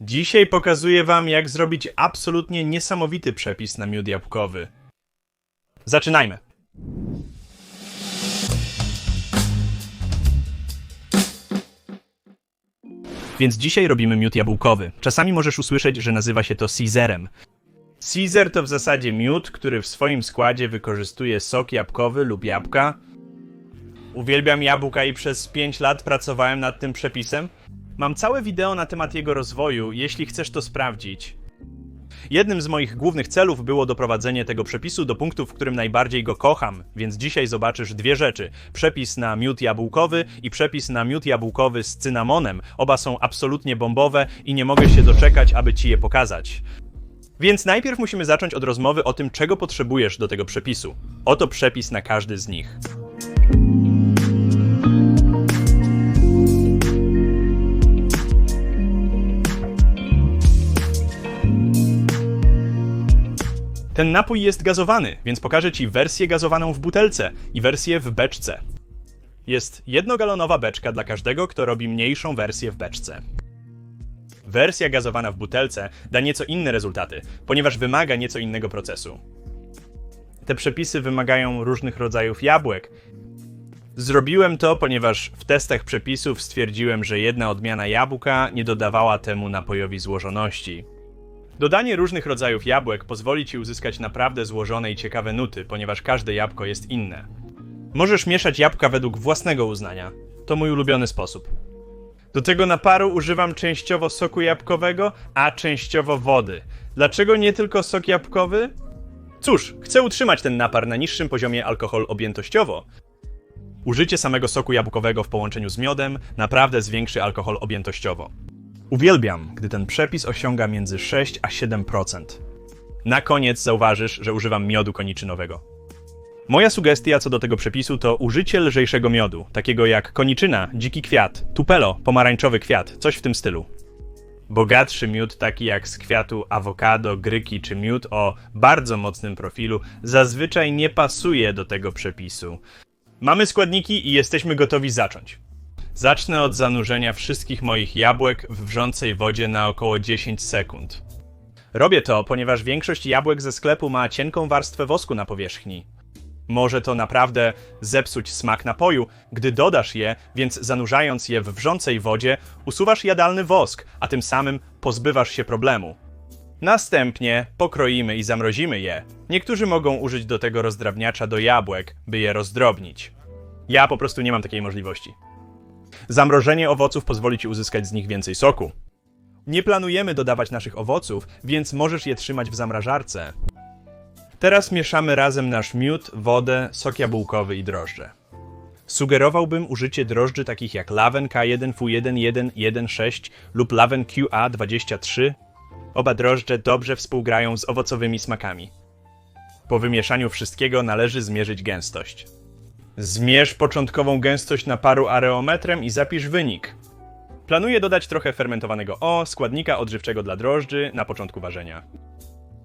Dzisiaj pokazuję Wam, jak zrobić absolutnie niesamowity przepis na miód jabłkowy. Zaczynajmy! Więc dzisiaj robimy miód jabłkowy. Czasami możesz usłyszeć, że nazywa się to Caesarem. Caesar to w zasadzie miód, który w swoim składzie wykorzystuje sok jabłkowy lub jabłka. Uwielbiam jabłka i przez 5 lat pracowałem nad tym przepisem. Mam całe wideo na temat jego rozwoju, jeśli chcesz to sprawdzić. Jednym z moich głównych celów było doprowadzenie tego przepisu do punktu, w którym najbardziej go kocham, więc dzisiaj zobaczysz dwie rzeczy. Przepis na miód jabłkowy i przepis na miód jabłkowy z cynamonem. Oba są absolutnie bombowe i nie mogę się doczekać, aby ci je pokazać. Więc najpierw musimy zacząć od rozmowy o tym, czego potrzebujesz do tego przepisu. Oto przepis na każdy z nich. Ten napój jest gazowany, więc pokażę Ci wersję gazowaną w butelce i wersję w beczce. Jest jednogalonowa beczka dla każdego, kto robi mniejszą wersję w beczce. Wersja gazowana w butelce da nieco inne rezultaty, ponieważ wymaga nieco innego procesu. Te przepisy wymagają różnych rodzajów jabłek. Zrobiłem to, ponieważ w testach przepisów stwierdziłem, że jedna odmiana jabłka nie dodawała temu napojowi złożoności. Dodanie różnych rodzajów jabłek pozwoli Ci uzyskać naprawdę złożone i ciekawe nuty, ponieważ każde jabłko jest inne. Możesz mieszać jabłka według własnego uznania. To mój ulubiony sposób. Do tego naparu używam częściowo soku jabłkowego, a częściowo wody. Dlaczego nie tylko sok jabłkowy? Cóż, chcę utrzymać ten napar na niższym poziomie alkohol objętościowo. Użycie samego soku jabłkowego w połączeniu z miodem naprawdę zwiększy alkohol objętościowo. Uwielbiam, gdy ten przepis osiąga między 6 a 7%. Na koniec zauważysz, że używam miodu koniczynowego. Moja sugestia co do tego przepisu to użycie lżejszego miodu, takiego jak koniczyna, dziki kwiat, tupelo, pomarańczowy kwiat, coś w tym stylu. Bogatszy miód, taki jak z kwiatu awokado, gryki czy miód o bardzo mocnym profilu, zazwyczaj nie pasuje do tego przepisu. Mamy składniki i jesteśmy gotowi zacząć. Zacznę od zanurzenia wszystkich moich jabłek w wrzącej wodzie na około 10 sekund. Robię to, ponieważ większość jabłek ze sklepu ma cienką warstwę wosku na powierzchni. Może to naprawdę zepsuć smak napoju, gdy dodasz je, więc zanurzając je w wrzącej wodzie, usuwasz jadalny wosk, a tym samym pozbywasz się problemu. Następnie pokroimy i zamrozimy je. Niektórzy mogą użyć do tego rozdrabniacza do jabłek, by je rozdrobnić. Ja po prostu nie mam takiej możliwości. Zamrożenie owoców pozwoli ci uzyskać z nich więcej soku. Nie planujemy dodawać naszych owoców, więc możesz je trzymać w zamrażarce. Teraz mieszamy razem nasz miód, wodę, sok jabłkowy i drożdże. Sugerowałbym użycie drożdży takich jak Laven K1F1116 lub Laven QA23. Oba drożdże dobrze współgrają z owocowymi smakami. Po wymieszaniu wszystkiego należy zmierzyć gęstość. Zmierz początkową gęstość naparu areometrem i zapisz wynik. Planuję dodać trochę fermentowanego O, składnika odżywczego dla drożdży, na początku ważenia.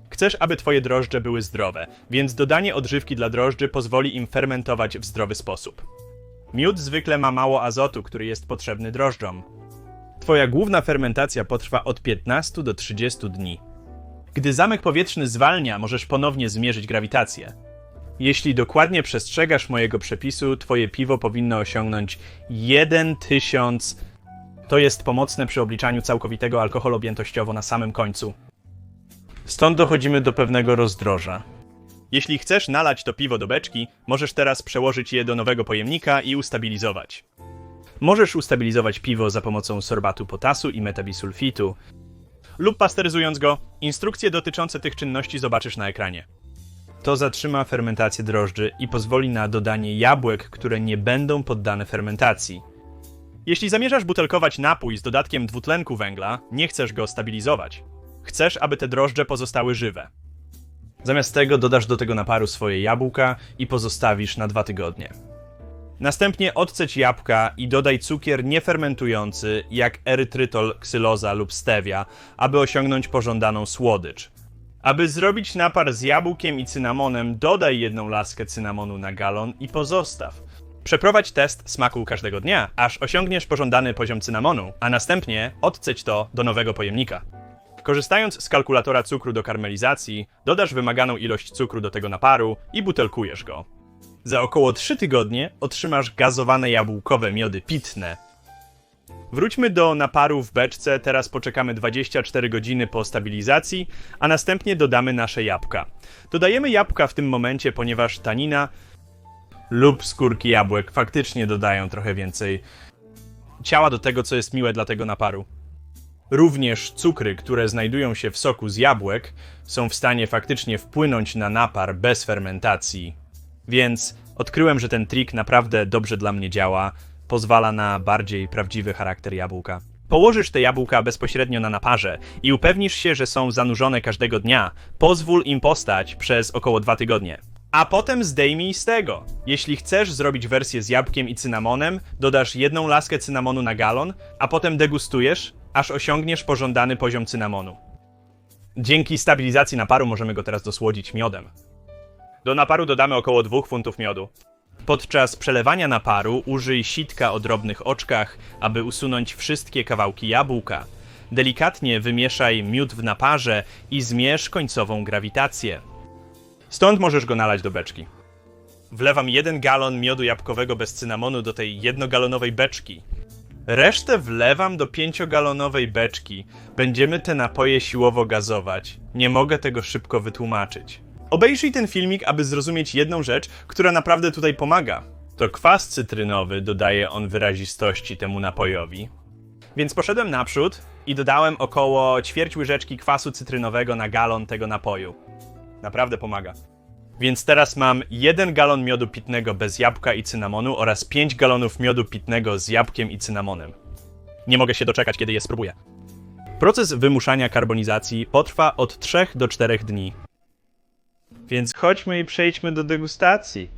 Chcesz, aby twoje drożdże były zdrowe, więc dodanie odżywki dla drożdży pozwoli im fermentować w zdrowy sposób. Miód zwykle ma mało azotu, który jest potrzebny drożdżom. Twoja główna fermentacja potrwa od 15 do 30 dni. Gdy zamek powietrzny zwalnia, możesz ponownie zmierzyć grawitację. Jeśli dokładnie przestrzegasz mojego przepisu, twoje piwo powinno osiągnąć 1000. To jest pomocne przy obliczaniu całkowitego alkoholu objętościowo na samym końcu. Stąd dochodzimy do pewnego rozdroża. Jeśli chcesz nalać to piwo do beczki, możesz teraz przełożyć je do nowego pojemnika i ustabilizować. Możesz ustabilizować piwo za pomocą sorbatu potasu i metabisulfitu lub pasteryzując go. Instrukcje dotyczące tych czynności zobaczysz na ekranie. To zatrzyma fermentację drożdży i pozwoli na dodanie jabłek, które nie będą poddane fermentacji. Jeśli zamierzasz butelkować napój z dodatkiem dwutlenku węgla, nie chcesz go stabilizować. Chcesz, aby te drożdże pozostały żywe. Zamiast tego dodasz do tego naparu swoje jabłka i pozostawisz na dwa tygodnie. Następnie odceć jabłka i dodaj cukier niefermentujący, jak erytrytol, ksyloza lub stevia, aby osiągnąć pożądaną słodycz. Aby zrobić napar z jabłkiem i cynamonem, dodaj jedną laskę cynamonu na galon i pozostaw. Przeprowadź test smaku każdego dnia, aż osiągniesz pożądany poziom cynamonu, a następnie odceć to do nowego pojemnika. Korzystając z kalkulatora cukru do karmelizacji, dodasz wymaganą ilość cukru do tego naparu i butelkujesz go. Za około 3 tygodnie otrzymasz gazowane jabłkowe miody pitne. Wróćmy do naparu w beczce, teraz poczekamy 24 godziny po stabilizacji, a następnie dodamy nasze jabłka. Dodajemy jabłka w tym momencie, ponieważ tanina lub skórki jabłek faktycznie dodają trochę więcej ciała do tego, co jest miłe dla tego naparu. Również cukry, które znajdują się w soku z jabłek, są w stanie faktycznie wpłynąć na napar bez fermentacji. Więc odkryłem, że ten trik naprawdę dobrze dla mnie działa, pozwala na bardziej prawdziwy charakter jabłka. Położysz te jabłka bezpośrednio na naparze i upewnisz się, że są zanurzone każdego dnia. Pozwól im postać przez około dwa tygodnie. A potem zdejmij z tego. Jeśli chcesz zrobić wersję z jabłkiem i cynamonem, dodasz jedną laskę cynamonu na galon, a potem degustujesz, aż osiągniesz pożądany poziom cynamonu. Dzięki stabilizacji naparu możemy go teraz dosłodzić miodem. Do naparu dodamy około 2 funtów miodu. Podczas przelewania naparu użyj sitka o drobnych oczkach, aby usunąć wszystkie kawałki jabłka. Delikatnie wymieszaj miód w naparze i zmierz końcową grawitację. Stąd możesz go nalać do beczki. Wlewam jeden galon miodu jabłkowego bez cynamonu do tej jednogalonowej beczki. Resztę wlewam do pięciogalonowej beczki. Będziemy te napoje siłowo gazować. Nie mogę tego szybko wytłumaczyć. Obejrzyj ten filmik, aby zrozumieć jedną rzecz, która naprawdę tutaj pomaga. To kwas cytrynowy dodaje on wyrazistości temu napojowi. Więc poszedłem naprzód i dodałem około ćwierć łyżeczki kwasu cytrynowego na galon tego napoju. Naprawdę pomaga. Więc teraz mam 1 galon miodu pitnego bez jabłka i cynamonu oraz 5 galonów miodu pitnego z jabłkiem i cynamonem. Nie mogę się doczekać, kiedy je spróbuję. Proces wymuszania karbonizacji potrwa od 3 do 4 dni. Więc chodźmy i przejdźmy do degustacji.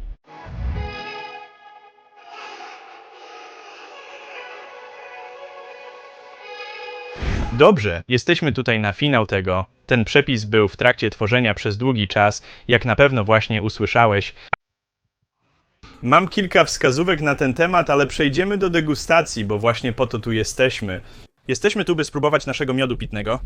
Dobrze, jesteśmy tutaj na finał tego. Ten przepis był w trakcie tworzenia przez długi czas, jak na pewno właśnie usłyszałeś. Mam kilka wskazówek na ten temat, ale przejdziemy do degustacji, bo właśnie po to tu jesteśmy. Jesteśmy tu, by spróbować naszego miodu pitnego.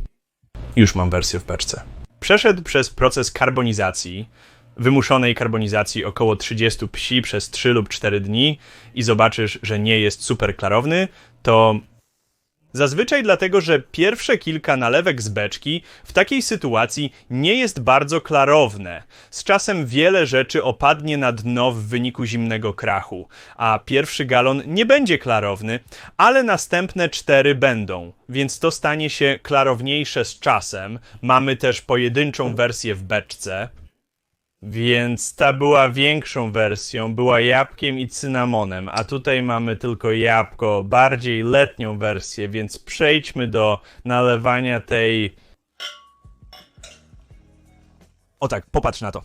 Już mam wersję w beczce. Przeszedł przez proces karbonizacji, wymuszonej karbonizacji około 30 psi przez 3 lub 4 dni i zobaczysz, że nie jest super klarowny, to Zazwyczaj dlatego, że pierwsze kilka nalewek z beczki w takiej sytuacji nie jest bardzo klarowne. Z czasem wiele rzeczy opadnie na dno w wyniku zimnego krachu, a pierwszy galon nie będzie klarowny, ale następne cztery będą, więc to stanie się klarowniejsze z czasem. Mamy też pojedynczą wersję w beczce. Więc ta była większą wersją, była jabłkiem i cynamonem, a tutaj mamy tylko jabłko, bardziej letnią wersję, więc przejdźmy do nalewania tej. O tak, popatrz na to.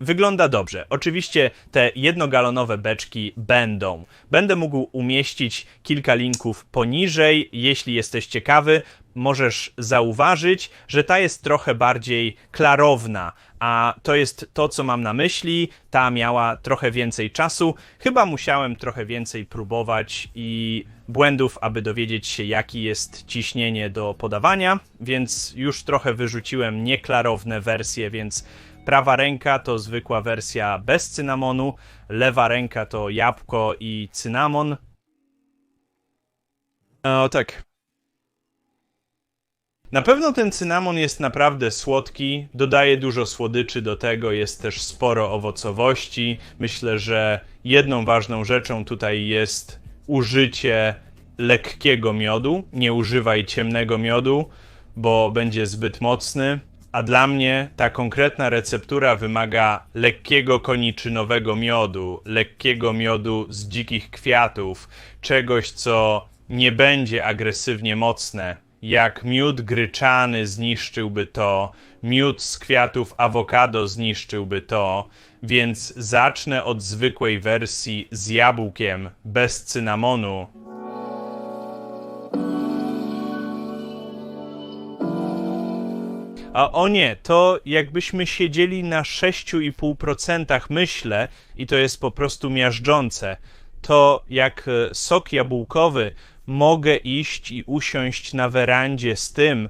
Wygląda dobrze. Oczywiście te jednogalonowe beczki będą. Będę mógł umieścić kilka linków poniżej. Jeśli jesteś ciekawy, możesz zauważyć, że ta jest trochę bardziej klarowna, a to jest to, co mam na myśli. Ta miała trochę więcej czasu. Chyba musiałem trochę więcej próbować i błędów, aby dowiedzieć się, jaki jest ciśnienie do podawania, więc już trochę wyrzuciłem nieklarowne wersje, więc prawa ręka to zwykła wersja bez cynamonu, lewa ręka to jabłko i cynamon. O tak, na pewno ten cynamon jest naprawdę słodki, dodaje dużo słodyczy do tego, jest też sporo owocowości. Myślę, że jedną ważną rzeczą tutaj jest użycie lekkiego miodu. Nie używaj ciemnego miodu, bo będzie zbyt mocny. A dla mnie ta konkretna receptura wymaga lekkiego koniczynowego miodu, lekkiego miodu z dzikich kwiatów, czegoś, co nie będzie agresywnie mocne jak miód gryczany zniszczyłby to, miód z kwiatów awokado zniszczyłby to, więc zacznę od zwykłej wersji z jabłkiem bez cynamonu. A o nie, to jakbyśmy siedzieli na 6,5% myślę, i to jest po prostu miażdżące, to jak e, sok jabłkowy mogę iść i usiąść na werandzie z tym,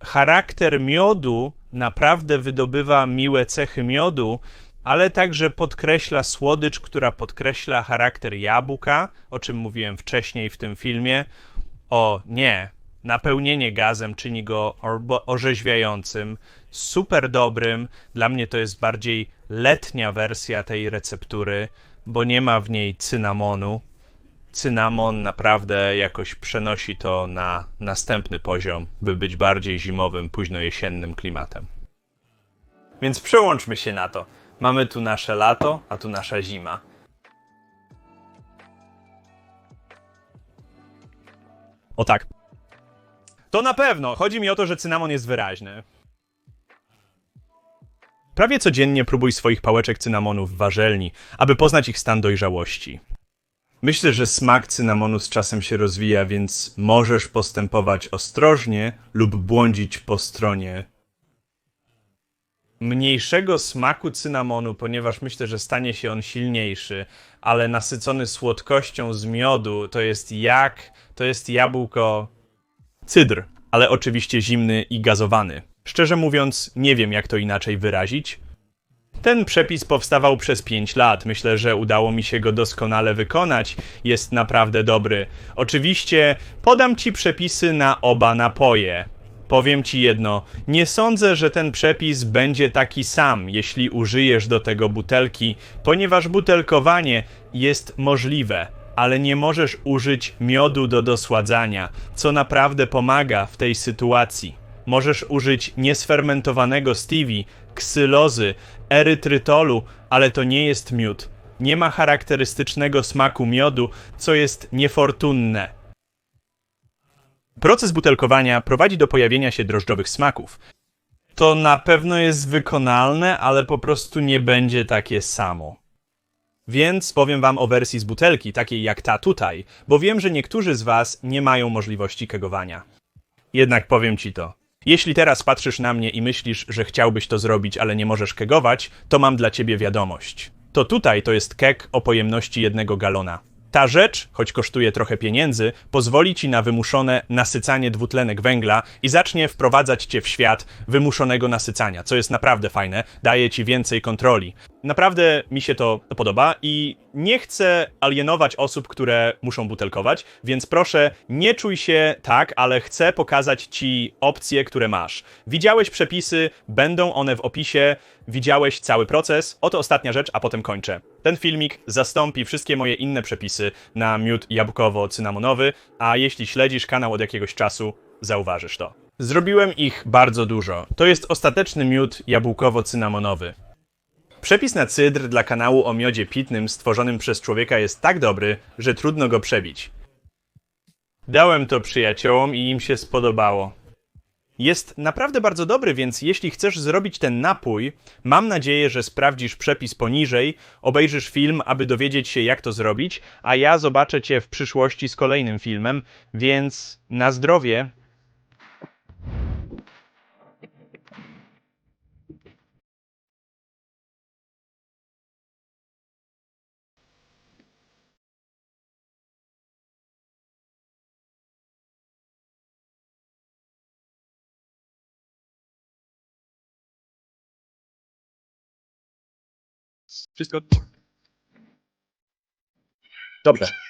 charakter miodu naprawdę wydobywa miłe cechy miodu, ale także podkreśla słodycz, która podkreśla charakter jabłka, o czym mówiłem wcześniej w tym filmie. O nie, napełnienie gazem czyni go orzeźwiającym, super dobrym. Dla mnie to jest bardziej letnia wersja tej receptury, bo nie ma w niej cynamonu. Cynamon naprawdę jakoś przenosi to na następny poziom, by być bardziej zimowym, późno jesiennym klimatem. Więc przełączmy się na to. Mamy tu nasze lato, a tu nasza zima. O tak. To na pewno. Chodzi mi o to, że cynamon jest wyraźny. Prawie codziennie próbuj swoich pałeczek cynamonu w warzelni, aby poznać ich stan dojrzałości. Myślę, że smak cynamonu z czasem się rozwija, więc możesz postępować ostrożnie lub błądzić po stronie mniejszego smaku cynamonu, ponieważ myślę, że stanie się on silniejszy, ale nasycony słodkością z miodu to jest jak to jest jabłko cydr, ale oczywiście zimny i gazowany. Szczerze mówiąc, nie wiem jak to inaczej wyrazić. Ten przepis powstawał przez 5 lat. Myślę, że udało mi się go doskonale wykonać. Jest naprawdę dobry. Oczywiście podam ci przepisy na oba napoje. Powiem ci jedno, nie sądzę, że ten przepis będzie taki sam, jeśli użyjesz do tego butelki, ponieważ butelkowanie jest możliwe, ale nie możesz użyć miodu do dosładzania, co naprawdę pomaga w tej sytuacji. Możesz użyć niesfermentowanego stevie, ksylozy, erytrytolu, ale to nie jest miód. Nie ma charakterystycznego smaku miodu, co jest niefortunne. Proces butelkowania prowadzi do pojawienia się drożdżowych smaków. To na pewno jest wykonalne, ale po prostu nie będzie takie samo. Więc powiem wam o wersji z butelki, takiej jak ta tutaj, bo wiem, że niektórzy z was nie mają możliwości kegowania. Jednak powiem ci to. Jeśli teraz patrzysz na mnie i myślisz, że chciałbyś to zrobić, ale nie możesz kegować, to mam dla ciebie wiadomość. To tutaj to jest keg o pojemności jednego galona. Ta rzecz, choć kosztuje trochę pieniędzy, pozwoli ci na wymuszone nasycanie dwutlenek węgla i zacznie wprowadzać cię w świat wymuszonego nasycania, co jest naprawdę fajne, daje ci więcej kontroli. Naprawdę mi się to podoba i nie chcę alienować osób, które muszą butelkować, więc proszę, nie czuj się tak, ale chcę pokazać ci opcje, które masz. Widziałeś przepisy, będą one w opisie, widziałeś cały proces. Oto ostatnia rzecz, a potem kończę. Ten filmik zastąpi wszystkie moje inne przepisy na miód jabłkowo-cynamonowy, a jeśli śledzisz kanał od jakiegoś czasu, zauważysz to. Zrobiłem ich bardzo dużo. To jest ostateczny miód jabłkowo-cynamonowy. Przepis na cydr dla kanału o miodzie pitnym stworzonym przez człowieka jest tak dobry, że trudno go przebić. Dałem to przyjaciołom i im się spodobało. Jest naprawdę bardzo dobry, więc jeśli chcesz zrobić ten napój, mam nadzieję, że sprawdzisz przepis poniżej, obejrzysz film, aby dowiedzieć się, jak to zrobić, a ja zobaczę Cię w przyszłości z kolejnym filmem, więc na zdrowie. Wszystko. Dobrze.